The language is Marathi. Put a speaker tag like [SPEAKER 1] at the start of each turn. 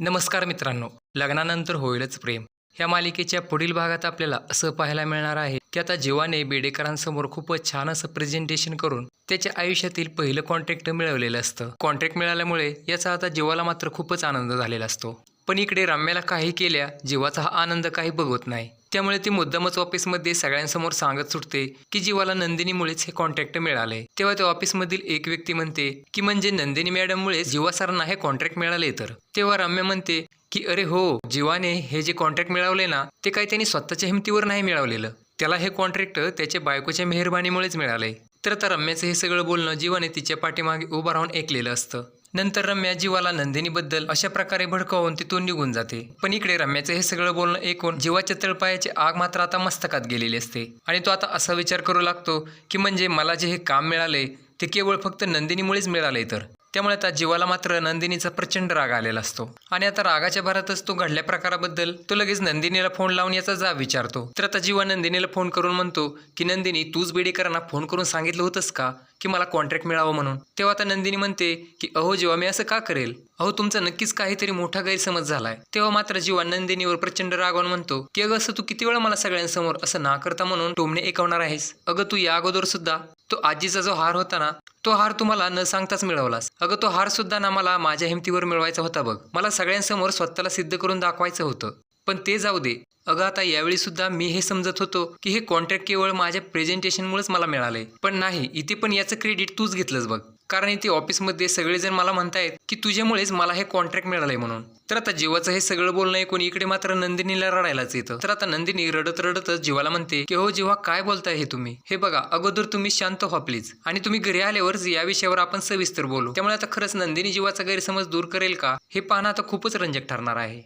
[SPEAKER 1] नमस्कार मित्रांनो लग्नानंतर होईलच प्रेम. ह्या मालिकेच्या पुढील भागात आपल्याला असं पाहायला मिळणार आहे की आता जीवाने बेडेकरांसमोर खूपच छान असं प्रेझेंटेशन करून त्याच्या आयुष्यातील पहिलं कॉन्ट्रॅक्ट मिळवलेलं असतं. कॉन्ट्रॅक्ट मिळाल्यामुळे याचा आता जीवाला मात्र खूपच आनंद झालेला असतो. पण इकडे रम्याला काही केल्या जीवाचा हा आनंद काही बघवत नाही. त्यामुळे ती मुद्दामच ऑफिसमध्ये सगळ्यांसमोर सांगत सुटते की जीवाला नंदिनीमुळेच हे कॉन्ट्रॅक्ट मिळाले तेव्हा त्या ऑफिसमधील एक व्यक्ती म्हणते की म्हणजे नंदिनी मॅडममुळे जीवा सरांना हे कॉन्ट्रॅक्ट मिळाले तर? तेव्हा रम्या म्हणते की अरे हो जीवाने हे जे कॉन्ट्रॅक्ट मिळवले ना ते काही त्यांनी स्वतःच्या हिमतीवर नाही मिळवलेलं. त्याला हे कॉन्ट्रॅक्ट त्याच्या बायकोच्या मेहरबानीमुळेच मिळाले तर आता रम्याचं हे सगळं बोलणं जीवाने तिच्या पाठीमागे उभं राहून ऐकलेलं असतं. नंतर रम्या जीवाला नंदिनीबद्दल अशा प्रकारे भडकावून तिथून निघून जाते. पण इकडे रम्याचं हे सगळं बोलणं ऐकून जीवाच्या तळपायाची आग मात्र आता मस्तकात गेलेली असते. आणि तो आता असा विचार करू लागतो की म्हणजे मला जे हे काम मिळाले ते केवळ फक्त नंदिनीमुळेच मिळाले तर? त्यामुळे आता जीवाला मात्र नंदिनीचा प्रचंड राग आलेला असतो. आणि आता रागाच्या भरातच तो घडल्या प्रकाराबद्दल तो लगेच नंदिनीला फोन लावून याचा जाब विचारतो. तर आता जीवा नंदिनीला फोन करून म्हणतो की नंदिनी तूच बेडेकरांना फोन करून सांगितलं होतंस का की मला कॉन्ट्रॅक्ट मिळावं म्हणून? तेव्हा आता नंदिनी म्हणते की अहो जीवा मी असं का करेल? अहो तुमचा नक्कीच काहीतरी मोठा गैरसमज झालाय. तेव्हा मात्र जीवा नंदिनीवर प्रचंड रागवून म्हणतो की अगं असं तू किती वेळा मला सगळ्यांसमोर असं ना करता म्हणून टोमणे ऐकवणार आहेस? अगं तू या अगोदर सुद्धा तो आजीचा जो हार होता ना तो हार तुम्हाला न सांगताच मिळवलास. अगं तो हार सुद्धा ना मला माझ्या हिमतीवर मिळवायचा होता बघ. मला सगळ्यांसमोर स्वतःला सिद्ध करून दाखवायचं होतं. पण ते जाऊ दे. अगं आता यावेळी सुद्धा मी हे समजत होतो की हे कॉन्ट्रॅक्ट केवळ माझ्या प्रेझेंटेशनमुळेच मला मिळाले पण नाही इथे पण याचं क्रेडिट तूच घेतलंस बघ. कारण इथे ऑफिसमध्ये सगळेजण मला म्हणतायत की तुझ्यामुळेच मला हे कॉन्ट्रॅक्ट मिळालंय म्हणून. तर आता जीवाचं हे सगळं बोलणं ऐकून इकडे मात्र नंदिनीला रडायलाच येतं. तर आता नंदिनी रडत रडतच जीवाला म्हणते की हो जीवा काय बोलताय हे तुम्ही? हे बघा अगोदर तुम्ही शांत व्हा प्लीज आणि तुम्ही घरी आल्यावरच या विषयावर आपण सविस्तर बोलू. त्यामुळे आता खरंच नंदिनी जीवाचा गैरसमज दूर करेल का? हे पाहणं आता खूपच रंजक ठरणार आहे.